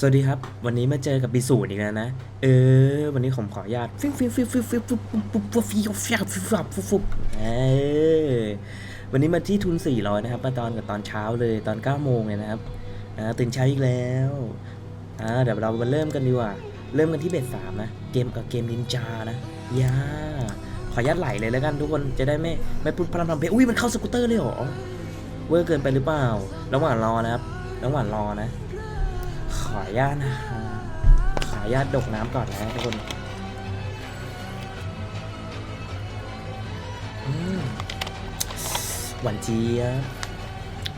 สวัสดีครับ วันนี้มาเจอกับบิสูอีกแล้วนะ เออ วันนี้ผมขออนุญาตฟิวฟิวฟิวฟิวฟิวฟิวฟิวฟิวฟิวฟิวฟิวฟิวฟิวฟิวฟิวเออวันนี้มาที่ทุน400นะครับ มาตอนกับตอนเช้าเลยตอน9โมงเลยนะครับอ่าตื่นเช้าอีกแล้วอ่าเดี๋ยวเรามาเริ่มกันดีกว่า เริ่มกันที่เบสสามนะ เกมกับเกมนินจานะยาขออนุญาตไหลเลยแล้วกันทุกคนจะได้ไม่ไม่พูดพลังพลังเพลอุ้ยมันเข้าสกูตเตอร์เลยเหรอเวอร์เกินไปหรือเปล่า ระหว่างรอนะครับ ระหว่างรอนะ ขออนุญาตนะฮะขออนุญาตดกน้ำก่อนนะทุกคนหวานเจี๊ยบ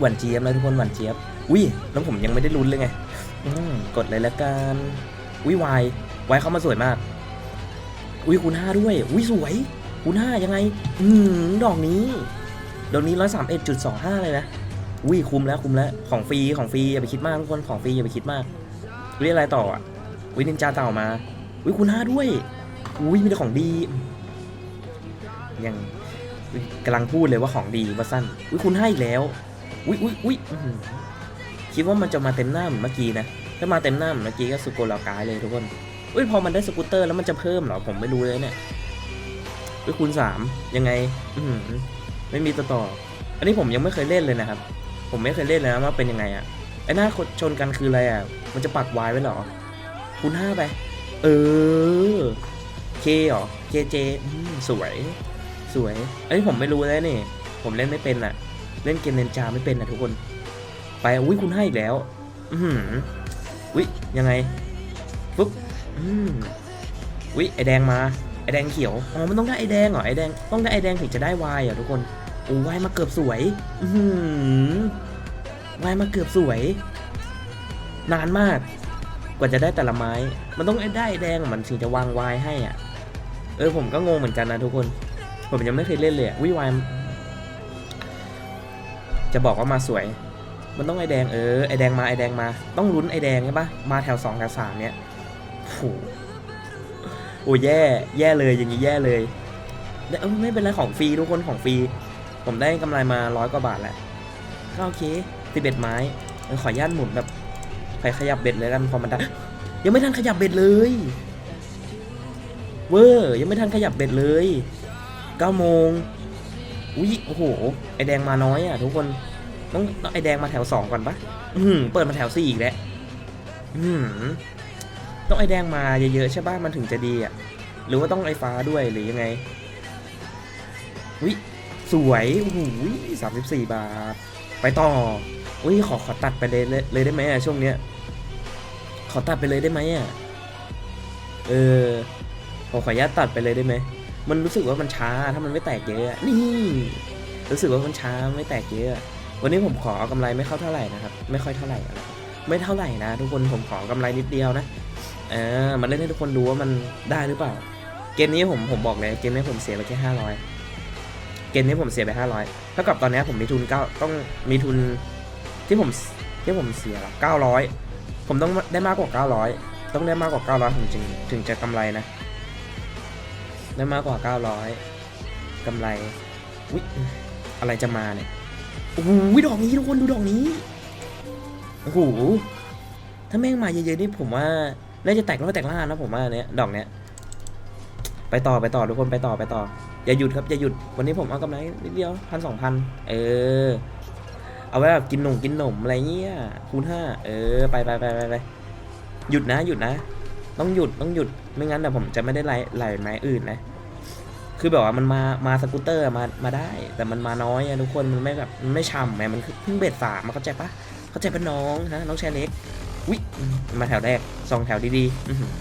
หวานเจี๊ยบนะทุกคนหวานเจี๊ยบอุ้ยแล้วผมยังไม่ได้ลุ้นเลยไงกดเลยละกันอุ้ยวายวายเข้ามาสวยมาก อุ้ยคูณห้าด้วย อุ้ยสวยคูณห้ายังไง อืมดอกนี้ ดอกนี้ร้อยสามเอ็ดจุดสองห้าเลยนะ อุ้ยคุ้มแล้วคุ้มแล้วของฟรีของฟรีอย่าไปคิดมากทุกคนของฟรีอย่าไปคิดมากเรียกอะไรต่ออะวินินจาเต่ามาอุ้ยคุณห้าด้วยอุ้ยมีแต่ของดียังกำลังพูดเลยว่าของดีว่าสั้นอุ้ยคุณให้อีกแล้วอุ้ยอุ้ยอุ้ยคิดว่ามันจะมาเต็มหน้าเหมือนเมื่อกี้นะถ้ามาเต็มหน้าเหมือนเมื่อกี้ก็สุโกลากายเลยทุกคนอุ้ยพอมันได้สกูตเตอร์แล้วมันจะเพิ่มเหรอผมไม่รู้เลยเนี่ยอุ้ยคูณสามยังไง อืไม่มีตัวต่ออันนี้ผมยังไม่เคยเล่นเลยนะครับ ผมไม่เคยเล่นเลยนะว่าเป็นยังไงอะไอ้หน้าชนกันคืออะไรอะมันจะปักวายไว้หรอคูณห้าไป เออเคเหรอเคเจสวยสวยอันนี้ผมไม่รู้เลยนี่ ผมเล่นไม่เป็นอะเล่นเกมเนนจาไม่เป็นนะทุกคน ไปอุ้ยคูณให้อีกแล้ว อือหืออุ้ยยังไงปุ๊บอืมอุ้ยไอแดงมาไอแดงเขียวอ๋อมันต้องได้ไอแดงเหรอไอแดงต้องได้ไอแดงถึงจะได้วายเหรอทุกคน โอ้วายมาเกือบสวย อือหือวายมาเกือบสวย นานมาก กว่าจะได้แต่ละไม้ มันต้องได้แดงมันถึงจะวางวายให้อะ เออผมก็งงเหมือนกันนะทุกคน ผมยังไม่เคยเล่นเลยวิวายจะบอกว่ามาสวย มันต้องไอแดงเออไอแดงมาไอแดงมา ต้องลุ้นไอแดงใช่ปะมาแถวสองแถวสามเนี้ยโอ้โหโอ้แย่ แย่เลยอย่างนี้แย่เลยเออไม่เป็นไรของฟรีทุกคนของฟรี ผมได้กำไรมาร้อยกว่าบาทแหละก็โอเคสิบเอ็ดไม้ขออนุญาตหมุนแบบใครขยับเบ็ดเลยกันพอมันได้ยังไม่ทันขยับเบ็ดเลย เวอร์ยังไม่ทันขยับเบ็ดเลยเก้าโมงอุ้ยโอ้โห ไอแดงมาน้อยอะทุกคนต้องต้องไอแดงมาแถวสองก่อนปะอือหือเปิดมาแถวสี่อีกแล้วอือหือต้องไอแดงมาเยอะๆใช่ป่ะมันถึงจะดีอะ หรือว่าต้องไอฟ้าด้วยหรือยังไงวิ สวยโอ้โหสามสิบสี่บาท ไปต่ออุ้ยขอขอตัดไปเลยเลยได้ไหมอะช่วงเนี้ย ขอตัดไปเลยได้ไหมอะเออผมขออนุญาตตัดไปเลยได้ไหม มันรู้สึกว่ามันช้าถ้ามันไม่แตกเยอะนี่ รู้สึกว่ามันช้าไม่แตกเยอะ วันนี้ผมขออากำไรไม่เข้าเท่าไหร่นะครับ ไม่ค่อยเท่าไหร่อะไรไม่เท่าไหร่นะ ทุกคนผมขอกำไรนิดเดียวนะเออมันเล่นให้ทุกคนดูว่ามันได้หรือเปล่า เกมนี้ผมผมบอกเลยเกมนี้ผมเสียไปแค่ห้าร้อย เกมนี้ผมเสียไป 500เท่ากับตอนนี้ผมมีทุนเก้าต้องมีทุนที่ผมที่ผมเสีย900 ผมต้องได้มากกว่า 900 ต้องได้มากกว่า 900ถึงจริงถึงจะกำไรนะ ได้มากกว่า 900กำไรอุ๊ยอะไรจะมาเนี่ยโอ้โหดอกนี้ทุกคนดูดอกนี้โอ้โหถ้าแม่งมาเยอะๆนี่ผมว่าน่าจะแตกร้อยแตกล้านนะผมว่าเนี้ยดอกเนี้ยไปต่อไปต่อทุกคนไปต่อไปต่อ อย่าหยุดครับอย่าหยุดวันนี้ผมเอากำไรนิดเดียวพันสองพันเออ เอาไว้แบบกินหนมกินหนมอะไรเงี้ยคูณห้าเออไปไปไปไปไปหยุดนะหยุดนะ ต้องหยุดต้องหยุดไม่งั้นเดี๋ยวผมจะไม่ได้ไหลไหลไม้อื่นนะคือแบบว่ามันมามาสกูตเตอร์มามาได้ แต่มันมาน้อยอะทุกคนมันไม่แบบมันไม่ช่ำไงมันเพิ่งเบ็ดสามมาเข้าใจปะเข้าใจปะน้องฮะน้องแชายเล็กวิมาแถวแรกสองแถวดีๆอื้อหือ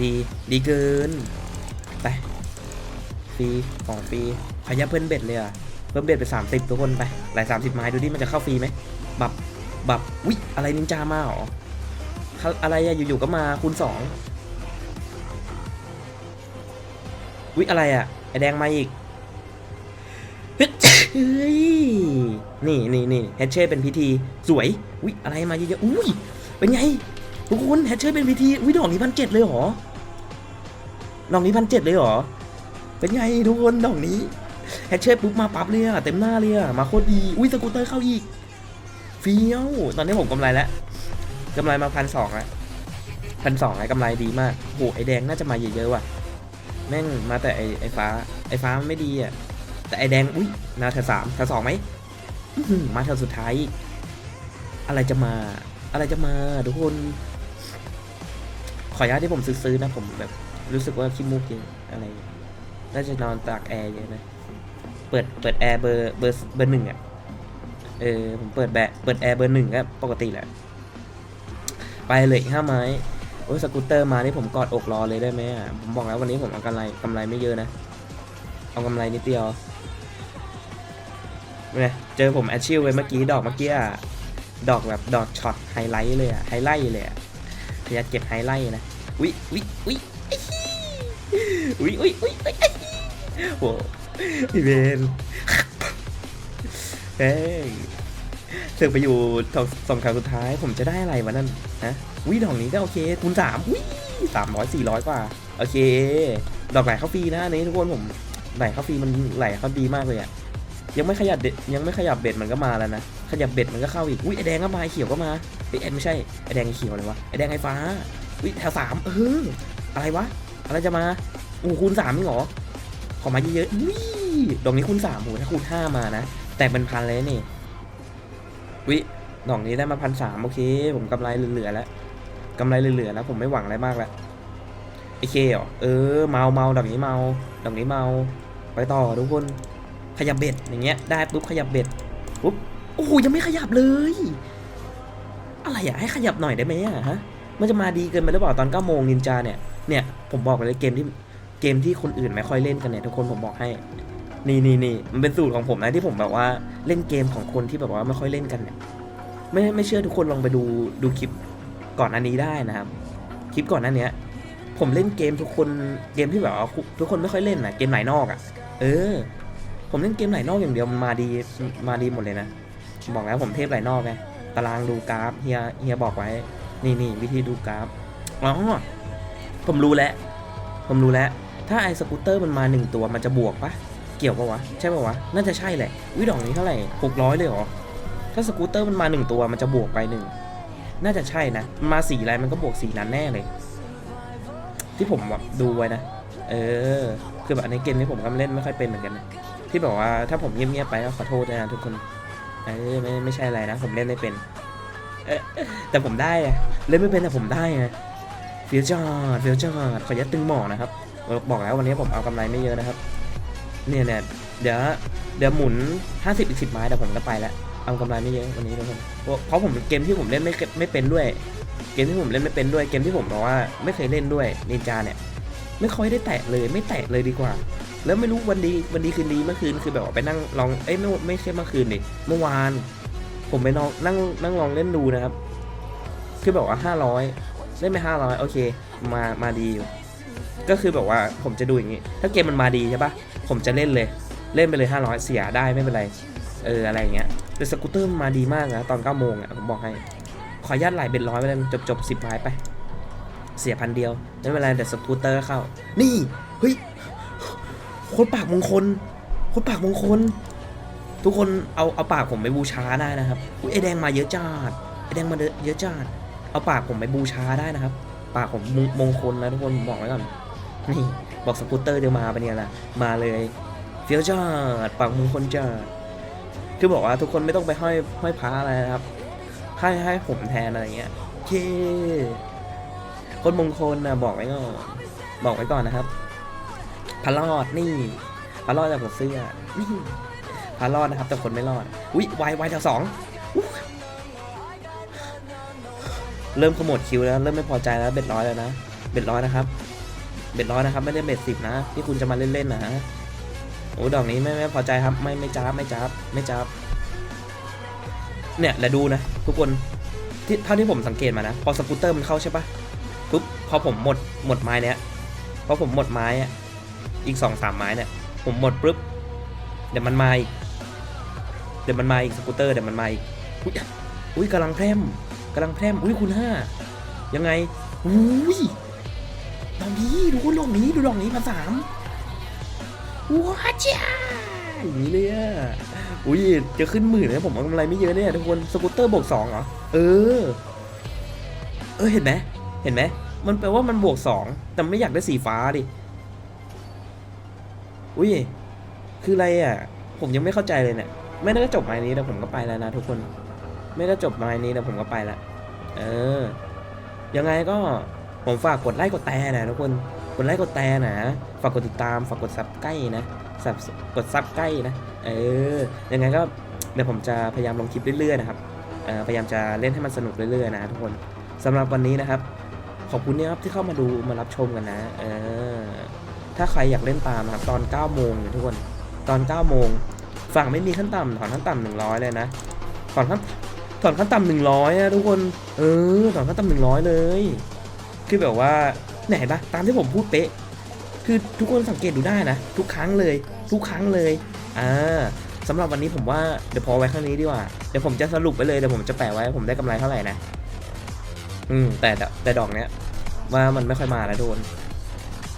ดีดีเกินไป ฟรีของฟรีขยับเพิ่มเบ็ดเลยอะเพิ่มเบ็ดไป 30 ทุกคนไปหลาย30ไม้ดูดิมันจะเข้าฟรีไหมบับบับวิอะไรนินจามาหรออะไรอะอยู่ๆก็มาคูณสองวิอะไรอะไอแดงมาอีกเฮ้ยนี่นี่นี่แฮชเช่เป็นพิธีสวยวิอะไรมาเยอะๆอุ้ยเป็นไงทุกคนแฮชเช่เป็นพิธีวิดอกนี้พันเจ็ดเลยหรอดอกนี้พันเจ็ดเลยหรอ เป็นไงทุกคนดอกนี้แฮชเช่ปุ๊บมาปั๊บเลยอะเต็มหน้าเลยอะมาโคตรดีอุ้ยสกูตเตอร์เข้าอีกเฟี้ยวตอนนี้ผมกำไรแล้วกำไรมาพันสองอะพันสองไอ้กำไรดีมากโหไอแดงน่าจะมาเยอะๆว่ะ แม่งมาแต่ไอไอฟ้า ไอฟ้าไม่ดีอะแต่ไอแดง อุ้ยมาแถวสามแถวสองไหมมาแถวสุดท้าย อะไรจะมา อะไรจะมาทุกคน ขออนุญาตที่ผมซื้อๆนะผมแบบรู้สึกว่าขี้มูกเยอะอะไร น่าจะนอนตากแอร์เยอะนะ เปิดเปิดแอร์เบอร์เบอร์เบอร์หนึ่งอะ เออผมเปิดแบะเปิดแอร์เบอร์หนึ่งก็ปกติแหละ ไปเลยห้าไม้ โอ้ยสกูตเตอร์มานี่ผมกอดอกรอเลยได้ไหมอะ ผมบอกแล้ววันนี้ผมเอากำไรกำไรไม่เยอะนะ เอากำไรนิดเดียวเนี่ยเจอผมแอชชิลไปเมื่อกี้ดอกเมื่อกี้อะ ดอกแบบดอกช็อตไฮไลท์เลยอะไฮไลท์เลยอะพยายามเก็บไฮไลท์นะวิวิวิวิวิวิวิ โอ้พี่เบนเฮ้ยเสือกไปอยู่สองสองครั้งสุดท้าย ผมจะได้อะไรวะนั่นนะวิดอกนี้ก็โอเค คูณสามวิสามร้อยสี่ร้อยกว่า โอเค ดอกไหลเข้าฟรีนะนี้ทุกคนผมไหลเข้าฟรีมันไหลเข้าดีมากเลยอะยังไม่ขยับเด็ดยังไม่ขยับเบ็ดมันก็มาแล้วนะ ขยับเบ็ดมันก็เข้าอีก อุ้ยไอแดงก็มาไอเขียวก็มาไอแอนไม่ใช่ ไอแดงไอเขียวเลยวะ ไอแดงไอฟ้า อุ้ยแถวสามเออ อะไรวะ อะไรจะมาอู้คูณสามนี่หรอ ขอมาเยอะๆอุ้ยดอกนี้คูณสามโหถ้าคูณห้ามานะ แต่เป็นพันเลยนี่ วิดอกนี้ได้มาพันสามโอเค ผมกำไรเหลือๆแล้วกำไรเหลือๆแล้ว ผมไม่หวังอะไรมากแล้วไอเคเหรอเออเมาเมาดอกนี้เมาดอกนี้เมา ไปต่อทุกคน ขยับเบ็ดอย่างเงี้ย ได้ปุ๊บขยับเบ็ดปุ๊บโอ้โหยังไม่ขยับเลย อะไรอะให้ขยับหน่อยได้ไหมอะฮะมันจะมาดีเกินไปหรือเปล่าตอน9โมงนินจาเนี่ยเนี่ยผมบอกเลยเกมที่ เกมที่คนอื่นไม่ค่อยเล่นกันเนี่ยทุกคนผมบอกให้ นี่นี่นี่มันเป็นสูตรของผมนะที่ผมแบบว่าเล่นเกมของคนที่แบบว่าไม่ค่อยเล่นกันเนี่ย ไม่ไม่เชื่อทุกคนลองไปดูดูคลิปก่อนอันนี้ได้นะครับ คลิปก่อนหนั้นเนี้ยผมเล่นเกมทุกคนเกมที่แบบว่าทุกคนไม่ค่อยเล่นนะเกมไหนนอกอะ่ะ เออ ผมเล่นเกมไหนนอกอย่างเดียวมันมาดีมาดีหมดเลยนะบอกแล้วผมเทพไหนนอกไงตารางดูกราฟเฮียเฮียบอกไว้ นี่นี่วิธีดูกราฟอ๋อผมรู้แล้วผมรู้แล้ว ถ้าไอ้สกูตเตอร์มันมาหนึ่งตัวมันจะบวกปะเกี่ยวปะวะ ใช่ปะวะ น่าจะใช่แหละ วิดอกนี้เท่าไหร่หกร้อยเลยเหรอ ถ้าสกูตเตอร์มันมาหนึ่งตัวมันจะบวกไปหนึ่งน่าจะใช่นะมันมาสีอะไรมันก็บวกสีนั้นแน่เลย ที่ผมแบบดูไว้นะ เออ คือแบบในเกมนี้ผมก็เล่นไม่ค่อยเป็นเหมือนกันนะ ที่บอกว่าถ้าผมเงียบๆไปก็ขอโทษด้วยนะทุกคน เออไม่ไม่ใช่อะไรนะ ผมเล่นไม่เป็น เออแต่ผมได้เล่นไม่เป็นแต่ผมได้ไงฟียวจอดฟียวจอดขอยัดตึงหมอนะครับ เออบอกแล้ววันนี้ผมเอากำไรไม่เยอะนะครับ เนี่ยเนี่ยเดี๋ยวเดี๋ยวหมุน 50 อีก 10 ไม้เดี๋ยวผมก็ไปแล้ว เอากำไรไม่เยอะวันนี้ทุกคนเพราะเพราะผมเกมที่ผมเล่นไม่ไม่เป็นด้วย เกมที่ผมเล่นไม่เป็นด้วย เกมที่ผมบอกว่าไม่เคยเล่นด้วยนินจาเนี่ย ไม่ค่อยได้แตะเลยไม่แตะเลยดีกว่า แล้วไม่รู้วันดีวันดีคืนดีเมื่อคืนคือแบบว่าไปนั่งลองเอ้ยไม่ไม่ใช่เมื่อคืนดิเมื่อวาน ผมไปลองนั่งนั่งลองเล่นดูนะครับ คือแบบว่าห้าร้อยเล่นไปห้าร้อยโอเค มามาดีอยู่ ก็คือแบบว่าผมจะดูอย่างนี้ ถ้าเกมมันมาดีใช่ปะผมจะเล่นเลย เล่นไปเลยห้าร้อยเสียได้ไม่เป็นไร เอออะไรอย่างเงี้ยแต่สกูตเตอร์มาดีมากนะตอนเก้าโมงอะผมบอกให้ ขอญาตไหลเบ็ดร้อยไปเลยจบจบสิบไม้ไป เสียพันเดียวไม่เป็นไรเดี๋ยวสกูตเตอร์เข้า นี่ เฮ้ยโคตรปากมงคลโคตรปากมงคล ทุกคนเอาเอาปากผมไปบูชาได้นะครับอุ๊ยไอแดงมาเยอะจัดไอแดงมาเยอะจัดเอาปากผมไปบูชาได้นะครับ ปากผมมงมงคลนะทุกคนผมบอกไว้ก่อน นี่บอกสกูตเตอร์จะมาปะเนี่ยล่ะ มาเลยเฟี้ยวจัดปากมงคลจัดคือบอกว่าทุกคนไม่ต้องไปห้อยห้อยพระอะไรนะครับ ให้ให้ผมแทนอะไรเงี้ยโอเคคนมงคลนะบอกไว้ก่อนบอกไว้ก่อนนะครับพระรอดนี่พระรอดจากผมเสื้อนี่พระรอดนะครับ แต่คนไม่รอดอุ้ยวายวายแถวสองเริ่มขมวดคิวแล้ว เริ่มไม่พอใจแล้วเบ็ดร้อยแล้วนะเบ็ดร้อยนะครับ เบ็ดร้อยนะครับ ไม่ได้เบ็ดสิบนะ ที่คุณจะมาเล่นๆนะโอ้ดอกนี้ไม่ไม่พอใจครับ ไม่ไม่จ้าบไม่จ้าบไม่จ้าบเนี่ยแล้วดูนะ ทุกคนที่เท่าที่ผมสังเกตมานะ พอสกูตเตอร์มันเข้าใช่ปะปุ๊บพอผมหมดหมดไม้เนี้ยพอผมหมดไม้อะอีกสองสามไม้เนี่ยผมหมดปุ๊บเดี๋ยวมันมาอีกเดี๋ยวมันมาอีกสกูตเตอร์เดี๋ยวมันมาอีกอุ้ยอุ้ยกำลังแพร่มกำลังแพร่มอุ้ยคุณห้ายังไงอุ้ย ดอกนี้ดูดอกนี้ดูดอกนี้พันสามว้าจ้าอย่างนี้เลยอะอุ้ยจะขึ้นหมื่นนะผมเอากำไรไม่เยอะเนี่ยทุกคนสกูตเตอร์บวกสองเหรอเออ เออเห็นไหมเห็นไหมมันแปลว่ามันบวกสองแต่ไม่อยากได้สีฟ้าดิอุ้ยคืออะไรอะ ผมยังไม่เข้าใจเลยเนี่ยไม่น่าจะจบไม้นี้แล้วผมก็ไปแล้วนะทุกคน ไม่ได้จบไม้นี้แล้วผมก็ไปละเออยังไงก็ ผมฝากกดไลค์กดแตรนะทุกคน กดไลค์กดแตรนะ ฝากกดติดตาม ฝากกดซับใกล้นะซับกดซับใกล้นะ เออ ยังไงก็เดี๋ยวผมจะพยายามลงคลิปเรื่อยๆนะครับพยายามจะเล่นให้มันสนุกเรื่อยๆนะทุกคนสำหรับวันนี้นะครับ ขอบคุณนะครับที่เข้ามาดูมารับชมกันนะเออถ้าใครอยากเล่นตามนะครับตอน9โมงนะทุกคนตอน9โมงฝั่งไม่มีขั้นต่ำถอนขั้นต่ำหนึ่งร้อยเลยนะถอนขั้นถอนขั้นต่ำหนึ่งร้อยนะทุกคน เออถอนขั้นต่ำหนึ่งร้อยเลย คือแบบว่าไหนปะตามที่ผมพูดเป๊ะ คือทุกคนสังเกตดูได้นะ ทุกครั้งเลย ทุกครั้งเลยอ่าสำหรับวันนี้ผมว่าเดี๋ยวพอไว้ข้างนี้ดีกว่า เดี๋ยวผมจะสรุปไปเลยเดี๋ยวผมจะแปะไว้ผมได้กำไรเท่าไหร่นะ อืม แต่แต่ดอกเนี้ย ว่ามันไม่ค่อยมาแล้วทุกคน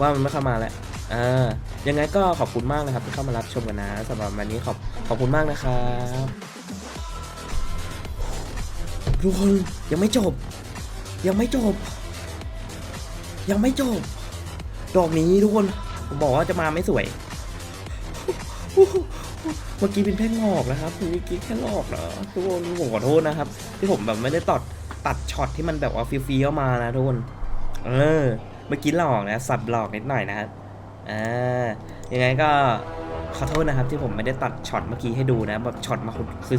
ว่ามันไม่ค่อยมาแล้วอ่ายังไงก็ขอบคุณมากนะครับที่เข้ามารับชมกันนะสำหรับวันนี้ขอบขอบคุณมากนะครับทุกคนยังไม่จบ ยังไม่จบ ยังไม่จบ ดอกนี้ทุกคนผมบอกว่าจะมาไม่สวย เมื่อกี้เป็นแค่งอกนะครับเมื่อกี้แค่งอกนะทุกคนผมขอโทษนะครับ ที่ผมแบบไม่ได้ตัดตัดช็อตที่มันแบบว่าฟิวๆเข้ามานะทุกคน เออ เมื่อกี้หลอกนะสับหลอกนิดหน่อยนะครับอ่ายังไงก็ขอโทษนะครับ ที่ผมไม่ได้ตัดช็อตเมื่อกี้ให้ดูนะแบบช็อตมา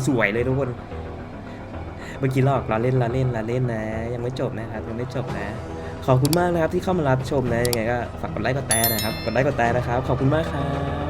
สวยๆเลยทุกคนเมื่อกี้หลอกเราเล่นเราเล่นเราเล่นนะ ยังไม่จบนะครับยังไม่จบนะ ขอบคุณมากนะครับที่เข้ามารับชมนะยังไงก็ฝากกดไลค์กดแตรนะครับกดไลค์กดแตรนะครับ ขอบคุณมากครับ